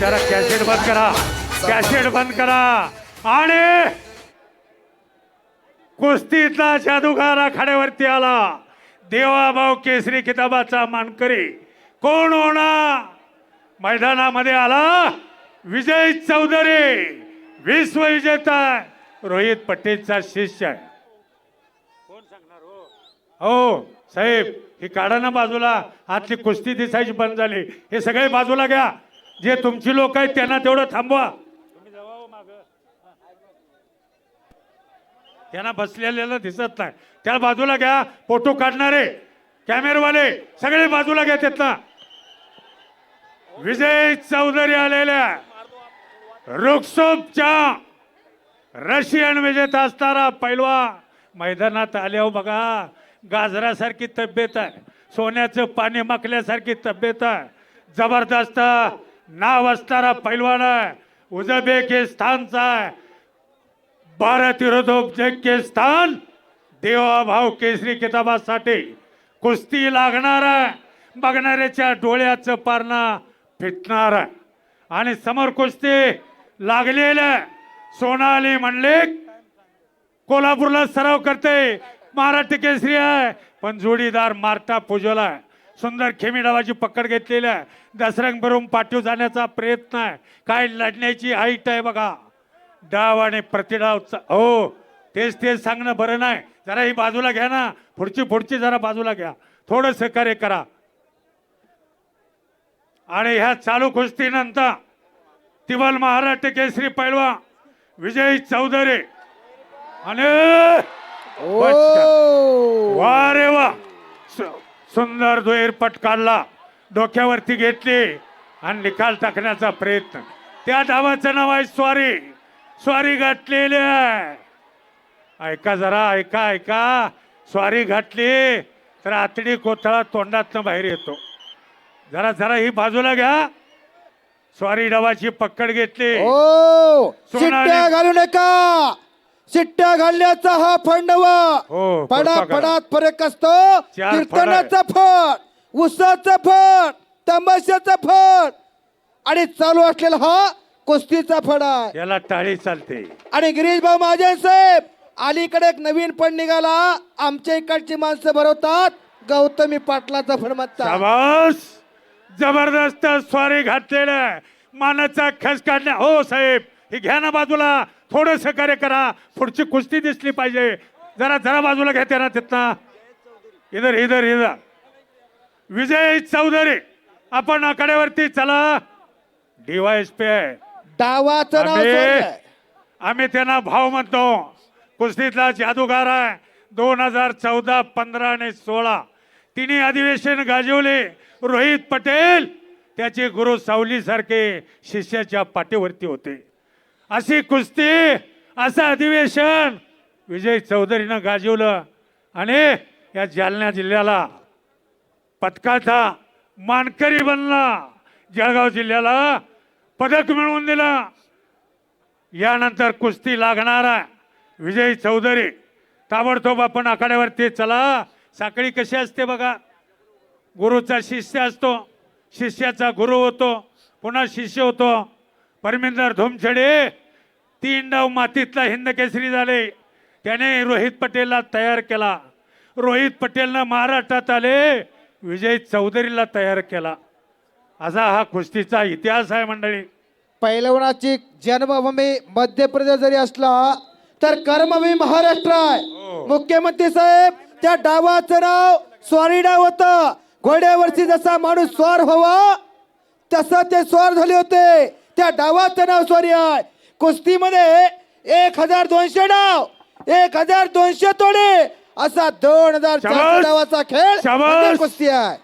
जरा कॅसेट बंद करा कॅसेट बंद करा. आणि कुस्तीतला जादूगार आखाड्यावरती आला. देवाभाऊ केसरी किताबाचा मानकरी. कोण होणार? मैदानामध्ये आला विजय चौधरी. विश्वविजेता रोहित पटेलचा शिष्य आहे. कोण सांगणार हो? हो साहेब ही काढा ना बाजूला. आतली कुस्ती दिसायची बंद झाली. हे सगळे बाजूला घ्या. जे तुमची लोक आहेत त्यांना तेवढं थांबवा. तुम्ही त्यांना बसलेल्याला दिसत नाही. त्या बाजूला घ्या फोटो काढणारे कॅमेरावाले सगळे बाजूला घ्या त्यातला विजय चौधरी आलेल्या रुक्सोपच्या रशियन विजेता असणारा पैलवा मैदानात आल्यावर हो बघा. गाजरासारखी तब्येत आहे. सोन्याचं पाणी माकल्यासारखी तब्येत आहे. जबरदस्त नाव असणारा पैलवान आहे. उझबेकिस्तानचा आहे. भारत विरुद्ध उझबेकिस्तान देवाभाव केसरी किताबासाठी कुस्ती लागणार आहे. बघणाऱ्याच्या डोळ्याचं पारणा फिटणार आहे. आणि समोर कुस्ती लागलेलं सोनाली म्हणले कोल्हापूरला सराव करते. महाराष्ट्र केसरी आहे. पण जोडीदार मार्टा पुजोला आहे. सुंदर खेमी डावाची पकड घेतलेली आहे. दसरंग भरून पाठीव जाण्याचा प्रयत्न आहे. काय लढण्याची हाईट आहे बघा. डाव आणि प्रतिडाव हो तेच तेच सांगणं बरं नाही. जरा ही बाजूला घ्या ना. पुढची पुढची जरा बाजूला घ्या. थोडं सहकार्य करा. आणि ह्या चालू कुस्तीनंतर तिवल महाराष्ट्र केसरी पैलवा विजय चौधरी. आणि वा रे वा सुंदर दुहेर पट काढला डोक्यावरती घेतली आणि निकाल टाकण्याचा प्रयत्न. त्या धावाचं नाव आहे स्वारी. स्वारी घातलेली आहे. ऐका जरा ऐका ऐका. स्वारी घातली तर आतडी कोथळा तोंडातनं बाहेर येतो. जरा जरा ही बाजूला घ्या. स्वारी डबाची पकड घेतली. घालू नका. शिट्ट्या घालण्याचा हा फंडव. हो, कृपा करा. पडात फरक असतो. कीर्तनाचा फड उसाचा फड तमाशाचा फड. आणि चालू असलेला हा कुस्तीचा फड याला टाळी चालते. आणि गिरीश भाऊ महाजन साहेब अलीकडे एक नवीन फंड निघाला. आमच्या इकडची माणसं भरवतात. गौतमी पाटलाचा फंड म्हणतात. जबरदस्त स्वारी घातलेलं मानाचा खस काढण्या हो साहेब. हे घ्या ना बाजूला. थोडं सहकार्य करा. पुढची कुस्ती दिसली पाहिजे. जरा जरा बाजूला घ्या ना तिथनं. इधर इधर इधर. विजय चौधरी आपण आकड्यावरती चला. डीवायएसपी आहे. डावाचं नाव आम्ही. आम्ही त्यांना भाव म्हणतो. कुस्तीतला जादूगार आहे. दोन हजार चौदा पंधरा आणि सोळा. तिन्ही अधिवेशन गाजवले. रोहित पटेल त्याचे गुरु सावली सारखे शिष्याच्या पाठीवरती होते. अशी कुस्ती असं अधिवेशन. विजय चौधरीनं गाजवलं आणि या जालना जिल्ह्याला पदकाचा मानकरी बनला. जळगाव जिल्ह्याला पदक मिळवून दिलं. यानंतर कुस्ती लागणार आहे. विजय चौधरी ताबडतोब आपण आखाड्यावरती चला. साखळी कशी असते बघा? गुरुचा शिष्य असतो. शिष्याचा गुरु होतो. पुन्हा शिष्य होतो. परमिंदर धुमछडे तीन डाव मातीतला हिंद केसरी झाले. त्याने रोहित पटेलला तयार केला. रोहित पटेलनं महाराष्ट्रात आले विजय चौधरीला तयार केला. असा हा कुस्तीचा इतिहास आहे मंडळी. पैलवानाची जन्मभूमी मध्य प्रदेश जरी असला तर कर्मभूमी महाराष्ट्र आहे. मुख्यमंत्री साहेब त्या डावाचं नाव स्वारी डाव होत. घोड्यावरची जसा माणूस स्वार व्हावा तसं ते स्वार झाले होते. त्या डावाचं नाव स्वारी आहे. कुस्तीमध्ये एक हजार दोनशे डाव एक हजार दोनशे तोडे असा दोन हजार शाबास. डावाचा खेळ शाबास. म्हणजे कुस्ती आहे.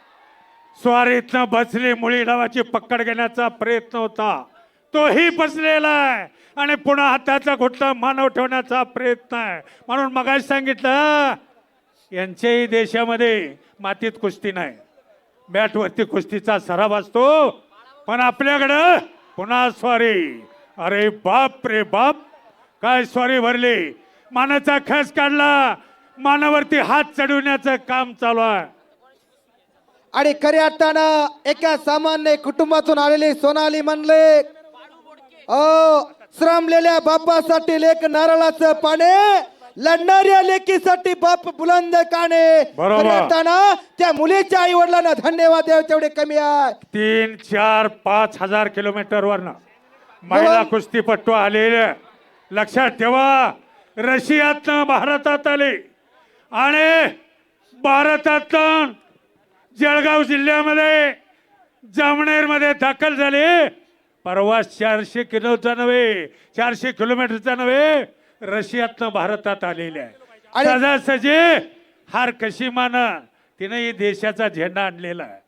स्वारीतनं बसली मुळी डावाची पकड घेण्याचा प्रयत्न होता. तोही बसलेला आहे आणि पुन्हा हाताचा घुटला मानव ठेवण्याचा प्रयत्न आहे. म्हणून मगाशी सांगितलं यांच्याही देशामध्ये मातीत कुस्ती नाही. बॅटवरती कुस्तीचा सराव असतो. पण आपल्याकडं पुन्हा स्वारी. अरे बाप रे बाप. काय स्वारी भरली मानाचा खस काढला. मानावरती हात चढवण्याचं काम चालू आहे. आणि खऱ्या अर्थानं एका सामान्य कुटुंबातून आलेले सोनाली म्हणले अ श्रमलेल्या बापासाठी लेख नारळाचं पाने लढणाऱ्या लेकीसाठी बाप बुलंद काने. बरोबर. खऱ्या अर्थानं त्या मुलीच्या आई वडिलांना धन्यवाद द्यावे तेवढे कमी आहे. तीन चार पाच हजार किलोमीटर वरनं महिला कुस्तीपट्टू आलेले. लक्षात ठेवा रशियातनं भारतात आले. आणि भारतातून जळगाव जिल्ह्यामध्ये जामनेरमध्ये दाखल झाले. परवा चारशे किलोचा नव्हे चारशे किलोमीटरचा नव्हे रशियातनं भारतात आलेले आहे. सहजासहजी हार कशी मान तिने देशाचा झेंडा आणलेला आहे.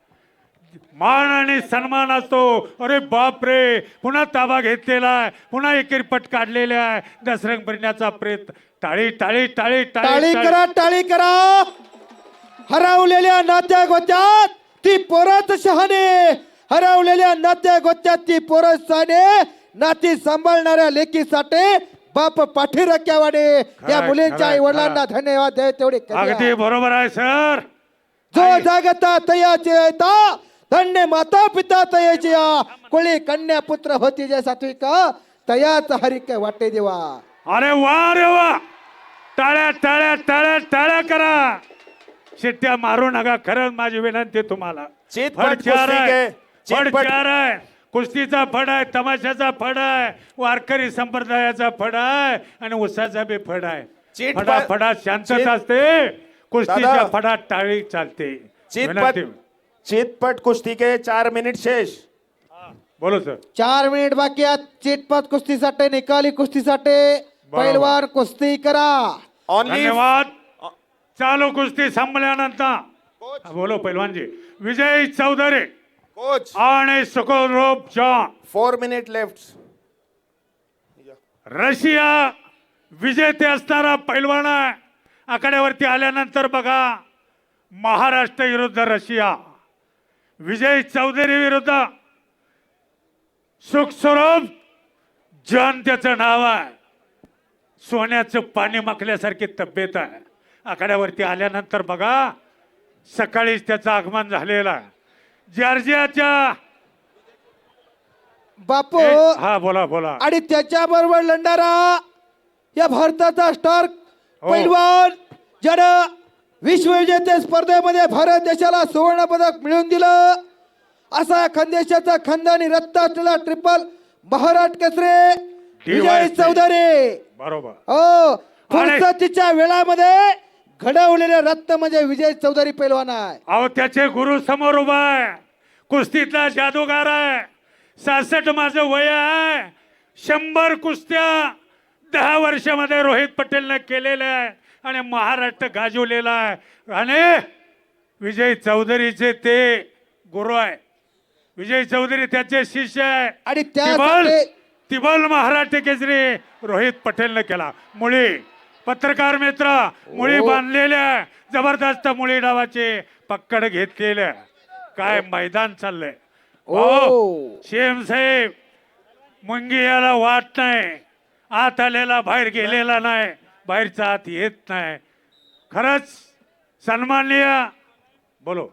मान आणि सन्मान असतो. अरे बाप रे पुन्हा ताबा घेतलेला आहे पुन्हा एकेरी पट काढलेले आहे. दसरंग बरण्याचा प्रेत टाळी टाळी टाळी टाळी करा टाळी करा. हरवलेल्या नात्या गोत्यात ती पोरच शहाणे. हरवलेल्या नात्या गोत्यात ती पोरच शहाणे. नाती सांभाळणाऱ्या लेकीसाठी बाप पाठी रक्यावाने या खरंय, मुलींच्या खरंय, आई वडिलांना धन्यवाद द्यावे तेवढे. अगदी बरोबर आहे सर. जो जागता येता धन्य माता पिता तयाचे या कोळी कन्या पुत्र होती जे सात्विक. तयाच हरिक वाटे देवा. अरे वा रे वा. टाळ्या टाळ्या टाळ्या टाळ्या करा. शिट्ट्या मारू नका खरंच माझी विनंती तुम्हाला. चितपट फड चार कुस्ती आहे. के, फड चितपट- चार आहे. कुस्तीचा फड आहे तमाशाचा फड आहे वारकरी संप्रदायाचा फड आहे आणि उसाचा बी फड आहे. चितपट- फडा फडात शांतता चित- असते. कुस्तीच्या दादा. फडात टाळी चालते. चितपट विनंती. चितपट कुस्ती के चार मिनिट शेष। बोलो सर। चार मिनिट बाकी आहेत. चिटपट कुस्तीसाठी निकाली कुस्तीसाठी पैलवान कुस्ती करा. धन्यवाद. चालू कुस्ती संपल्यानंतर हा, बोलो पैलवानजी. विजय चौधरी कोच आणि सुखोरूप John. Four minute left Russia विजेते असणारा पैलवान आहे. आकड्यावरती आल्यानंतर बघा महाराष्ट्र विरुद्ध रशिया. विजय चौधरी विरुद्ध सुखस्वरूप जॉन त्याचं नाव आहे. सोन्याचं पाणी माखल्यासारखी तब्येत आहे. आकड्यावरती आल्यानंतर बघा सकाळीच त्याचं आगमन झालेलं जॉर्जियाच्या बापू हा बोला बोला. आणि त्याच्या बरोबर लढणारा या भारताचा स्टार हो. पैलवान ज्यानं विश्वविजेते स्पर्धेमध्ये भारत देशाला सुवर्ण पदक मिळवून दिलं. असा खानदेशाचा खानदानी रत्न असलेला ट्रिपल महाराट केसरे विजय. चौधरी. बरोबर. हो फुरसतीच्या वेळामध्ये घडवलेले रत्न म्हणजे विजय चौधरी पैलवान आहे. अहो त्याचे गुरु समोर उभा आहे. कुस्तीतला जादूगार आहे. सासष्ट माझं वय आहे. शंभर कुस्त्या दहा वर्षामध्ये रोहित पटेलनं केलेल्या आहे. आणि महाराष्ट्र गाजवलेला आहे. आणि विजय चौधरीचे ते गुरु आहे. विजय चौधरी त्याचे शिष्य आहे. आणि तिबल तिबल महाराष्ट्र केसरी रोहित पटेलनं केला. मुळी पत्रकार मित्र मुळी बांधलेल्या जबरदस्त मुळी डावाचे पक्कड घेतलेल्या काय मैदान चाललंय. ओ. हो शेम साहेब मुंगी याला वाट नाही. आत आलेला बाहेर गेलेला नाही. बाहेरचा आत येत नाही. खरंच सन्माननीय. बोलो.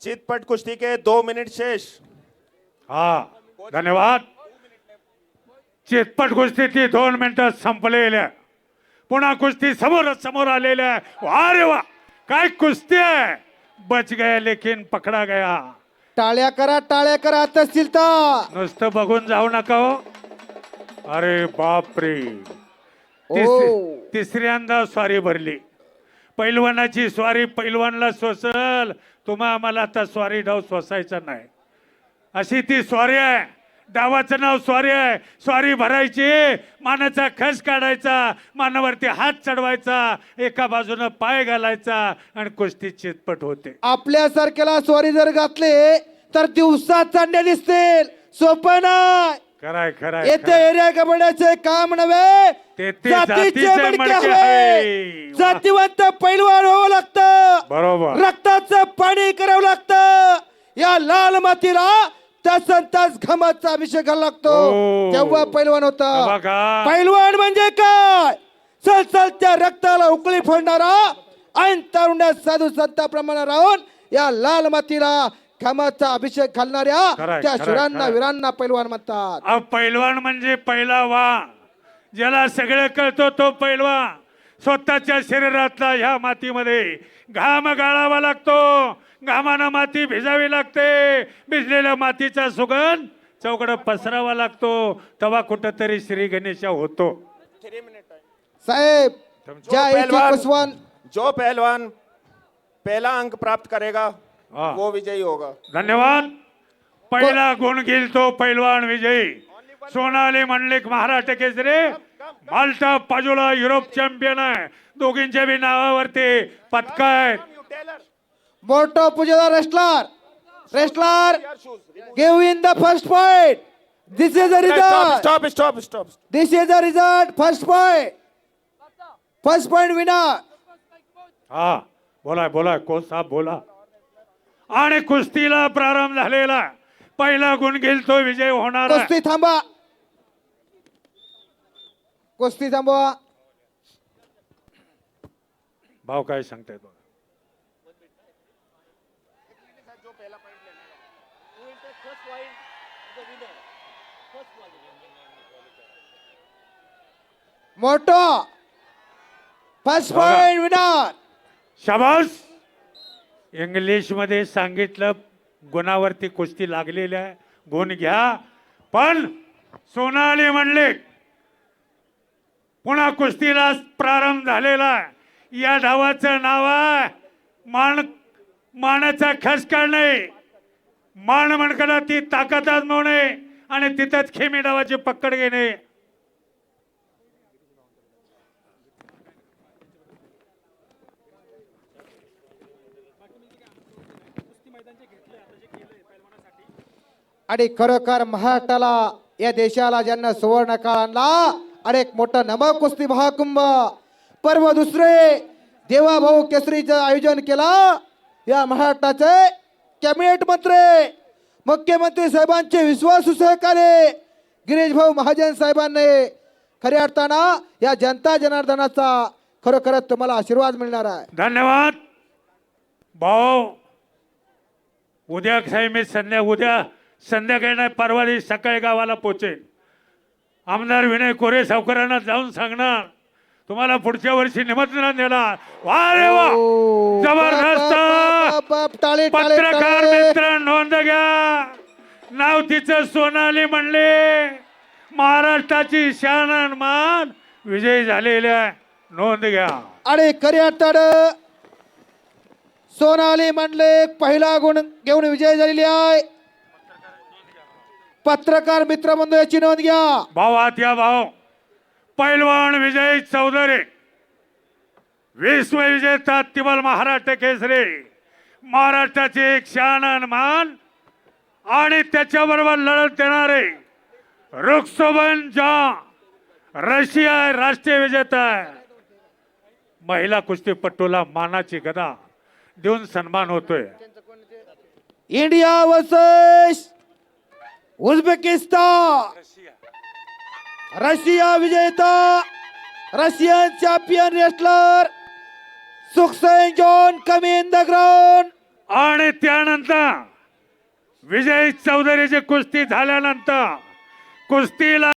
चितपट कुस्ती के दो मिनिट शेष. हा धन्यवाद. चितपट कुस्ती ती दोन मिनिटं संपलेल्या पुन्हा कुस्ती समोर समोर आलेल्या आहे. वा रे वा काय कुस्ती आहे. बच गया लेकिन पकडा गया. टाळ्या करा टाळ्या करा तहसीलदार! नुसतं बघून जाऊ नका हो. अरे बाप रे ओ. तिसऱ्यांदा स्वारी भरली. पैलवानाची स्वारी पैलवानला सोसल. तुम्हा आम्हाला आता स्वारी डाव सोसायचा नाही. अशी ती स्वारी आहे. डावाचं नाव स्वारी आहे. स्वारी भरायची मानाचा खस काढायचा मानावरती हात चढवायचा एका बाजूनं पाय घालायचा आणि कुस्ती चितपट होते. आपल्यासारख्याला स्वारी जर घातले तर दिवसात चांडे दिसतील. सोपं नाही. खराय खराय येथे एरिया कबड्याचे काम नव्हे ते- ते जातीचे जातीचे मडके मडके हवे आहे. जातीवंत पैलवान व्हावं लागतं. बरोबर. रक्ताचं पाणी करावं लागतं. या लाल मातीला तासन तास घामाचा अभिषेक घालावा लागतो. हो. तेव्हा पैलवान होता? बघा. पैलवान म्हणजे काय? सलसलत्या रक्ताला उकळी फोडणारा ऐन तारुण्यात साधू संताप्रमाणे राहून या लाल मातीला घामाचा अभिषेक घालणाऱ्या खरंय, त्या खरंय, शुरांना खरंय. वीरांना पैलवान म्हणतात. अहो पैलवान म्हणजे पहिला वा ज्याला सगळं कळतो तो पैलवान. स्वतःच्या शरीरातला ह्या मातीमध्ये घाम गाळावा लागतो. घामानं माती भिजावी लागते. भिजलेल्या मातीचा सुगंध चौकड पसरावा लागतो. तेव्हा कुठंतरी श्री गणेशा होतो. साहेब जो ज्या पहलवान कुसवान जो पहलवान पहला अंक प्राप्त करेगा हाँ। वो विजयी होगा। धन्यवाद। पहिला गुण घेईल तो पैलवान विजयी. सोनाली मंडलिक महाराष्ट्र केसरी. माल्टा पाजोला युरोप चॅम्पियन आहे. दोघींच्या बी नावावरती पदक आहेत मोठो पुजेला wrestler wrestler give in the first point this is the stop result stop stop stop this is the result first point first point winner हा बोला बोला कोण साहेब बोला? आणि कुस्तीला प्रारंभ झालेला. पहिला गुण घेईल तो विजय होणार. आहे. कुस्ती थांबा कुस्ती थांबवा. भाऊ काय सांगताय बघा मोठो फर्स्ट पॉइंट विनर शाबास! इंग्लिशमध्ये सांगितलं गुणावरती कुस्ती लागलेली आहे. गुण घ्या. पण सोनाली म्हणले पुन्हा कुस्तीला प्रारंभ झालेला या डावाचं नाव आहे मान मानाचा खस काढणे मान म्हणकडा ती ताकद आजमावणे आणि तिथंच खेमी डावाची पकड घेणे. आणि खरोखर महाराष्ट्राला या देशाला ज्यांना सुवर्ण काळ आणला आणि एक मोठा नमक कुस्ती महाकुंभ. पर्व दुसरे देवाभाऊ केसरीचं आयोजन केला. या महाराष्ट्राचे कॅबिनेट मंत्री मुख्यमंत्री साहेबांचे विश्वासू सहकार्य गिरीश भाऊ महाजन साहेबांनी खऱ्या अर्थानं या जनता जनार्दनाचा खरोखरच तुम्हाला आशीर्वाद मिळणार आहे. धन्यवाद. भाऊ उद्या साहेब मी संध्या उद्या संध्याकाळी नाही परवा दिवशी सकाळी गावाला पोचेन. आमदार विनय कोरे सावकारांना जाऊन सांगणार. तुम्हाला पुढच्या वर्षी निमंत्रण देणार. वा रे वा. जबरदस्त. पत्रकार. मित्र नोंद घ्या. नाव तिचं सोनाली म्हणले. महाराष्ट्राची शान मान विजयी झालेले आहे. नोंद घ्या. आणि खऱ्या अर्थानं सोनाली मंडले पहिला गुण घेऊन विजय झालेली आहे. पत्रकार मित्र बंधू याची नोंद घ्या. भाऊ आत या भाऊ पैलवान विजय चौधरी विश्व विजेता तिबल महाराष्ट्र केसरी महाराष्ट्राचे एक शानन आणि मान आणि त्याच्याबरोबर लढत देणारे रुक्सोबन जा रशिया राष्ट्रीय विजेता आहे. महिला कुस्तीपटूला मानाची गदा देऊन सन्मान होतोय. India versus Uzbekistan. रशिया विजेता Russian champion wrestler सुखसैन John coming in the ground आणि त्यानंतर विजय चौधरीची कुस्ती झाल्यानंतर कुस्तीला